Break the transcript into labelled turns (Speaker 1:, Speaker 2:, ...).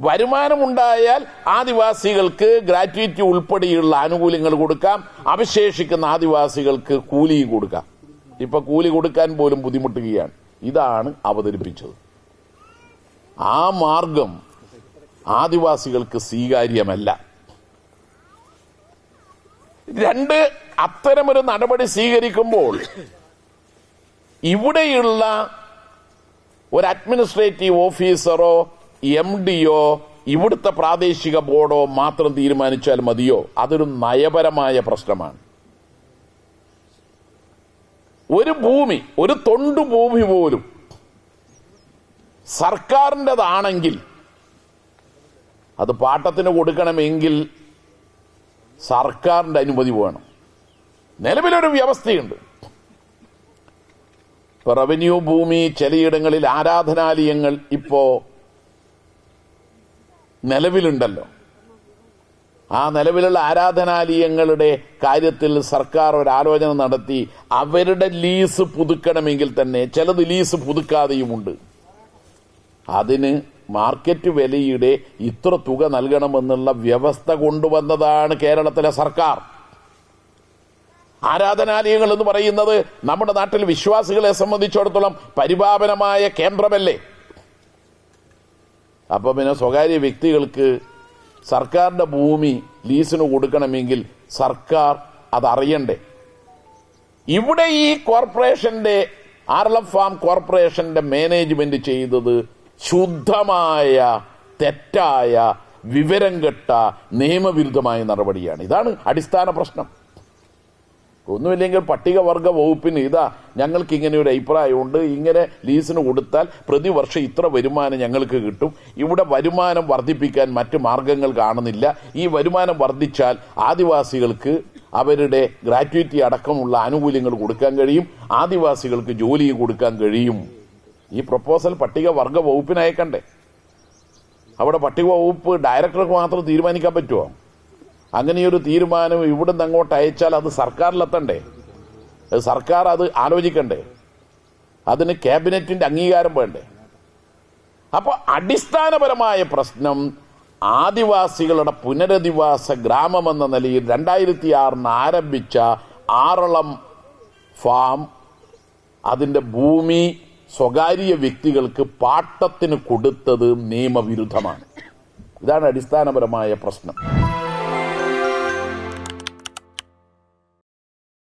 Speaker 1: വരുമാനമുണ്ടായാൽ ആദിവാസികൾക്ക് gratuity ഉൾപ്പെടെയുള്ള ആനുകൂല്യങ്ങൾ കൊടുക്കാം. അവശേഷിക്കുന്ന ആദിവാസികൾക്ക് കൂലിയും കൊടുക്കാം. ഇപ്പൊ കൂലി കൊടുക്കാൻ പോലും ബുദ്ധിമുട്ടുകയാണ്. ഇതാണ് അവതരിപ്പിച്ചത്. ആ മാർഗം ആദിവാസികൾക്ക് സ്വീകാര്യമല്ല. രണ്ട് അത്തരമൊരു നടപടി സ്വീകരിക്കുമ്പോൾ ഇവിടെയുള്ള ഒരു അഡ്മിനിസ്ട്രേറ്റീവ് ഓഫീസറോ എം ഡിയോ ഇവിടുത്തെ പ്രാദേശിക ബോർഡോ മാത്രം തീരുമാനിച്ചാൽ മതിയോ? അതൊരു നയപരമായ പ്രശ്നമാണ്. ഒരു ഭൂമി ഒരു തൊണ്ടു ഭൂമി പോലും സർക്കാരിന്റെതാണെങ്കിൽ അത് പാട്ടത്തിന് കൊടുക്കണമെങ്കിൽ സർക്കാരിന്റെ അനുമതി വേണം. നിലവിലൊരു വ്യവസ്ഥയുണ്ട്. റവന്യൂ ഭൂമി ചിലയിടങ്ങളിൽ ആരാധനാലയങ്ങൾ ഇപ്പോ നിലവിലുണ്ടല്ലോ. ആ നിലവിലുള്ള ആരാധനാലയങ്ങളുടെ കാര്യത്തിൽ സർക്കാർ ഒരു ആലോചന നടത്തി അവരുടെ ലീസ് പുതുക്കണമെങ്കിൽ തന്നെ ചിലത് ലീസ് പുതുക്കാതെയുമുണ്ട്. അതിന് മാർക്കറ്റ് വിലയുടെ ഇത്ര തുക നൽകണമെന്നുള്ള വ്യവസ്ഥ കൊണ്ടുവന്നതാണ് കേരളത്തിലെ സർക്കാർ. ആരാധനാലയങ്ങൾ എന്ന് പറയുന്നത് നമ്മുടെ നാട്ടിൽ വിശ്വാസികളെ സംബന്ധിച്ചിടത്തോളം പരിപാവനമായ കേന്ദ്രമല്ലേ? അപ്പൊ പിന്നെ സ്വകാര്യ വ്യക്തികൾക്ക് സർക്കാരിന്റെ ഭൂമി ലീസിന് കൊടുക്കണമെങ്കിൽ സർക്കാർ അതറിയണ്ടേ. ഇവിടെ ഈ കോർപ്പറേഷന്റെ ആർലം ഫാം കോർപ്പറേഷന്റെ മാനേജ്മെന്റ് ചെയ്തത് ശുദ്ധമായ തെറ്റായ വിവരം കെട്ട നിയമവിരുദ്ധമായ നടപടിയാണ്. ഇതാണ് അടിസ്ഥാന പ്രശ്നം. ഒന്നുമില്ലെങ്കിൽ പട്ടികവർഗ വകുപ്പിന് ഇതാ ഞങ്ങൾക്ക് ഇങ്ങനെ ഒരു അഭിപ്രായമുണ്ട്. ഇങ്ങനെ ലീസിന് കൊടുത്താൽ പ്രതിവർഷം ഇത്ര വരുമാനം ഞങ്ങൾക്ക് കിട്ടും. ഇവിടെ വരുമാനം വർദ്ധിപ്പിക്കാൻ മറ്റ് മാർഗങ്ങൾ കാണുന്നില്ല. ഈ വരുമാനം വർദ്ധിച്ചാൽ ആദിവാസികൾക്ക് അവരുടെ ഗ്രാറ്റുവിറ്റി അടക്കമുള്ള ആനുകൂല്യങ്ങൾ കൊടുക്കാൻ കഴിയും. ആദിവാസികൾക്ക് ജോലിയും കൊടുക്കാൻ കഴിയും. ഈ പ്രപ്പോസൽ പട്ടികവർഗ വർഗ വകുപ്പിനയക്കണ്ടേ അവിടെ പട്ടിക വകുപ്പ് ഡയറക്ടർക്ക് മാത്രം തീരുമാനിക്കാൻ പറ്റുമോ അങ്ങനെയൊരു തീരുമാനം ഇവിടുന്ന് അങ്ങോട്ട് അയച്ചാൽ അത് സർക്കാരിലെത്തണ്ടേ? സർക്കാർ അത് ആലോചിക്കണ്ടേ? അതിന് ക്യാബിനറ്റിന്റെ അംഗീകാരം വേണ്ടേ? അപ്പോൾ അടിസ്ഥാനപരമായ പ്രശ്നം ആദിവാസികളുടെ പുനരധിവാസ ഗ്രാമമെന്ന നിലയിൽ രണ്ടായിരത്തി ആറിന് ആരംഭിച്ച ആറളം ഫാം അതിന്റെ ഭൂമി സ്വകാര്യ വ്യക്തികൾക്ക് പാട്ടത്തിന് കൊടുത്തത് നിയമവിരുദ്ധമാണ്. ഇതാണ് അടിസ്ഥാനപരമായ പ്രശ്നം.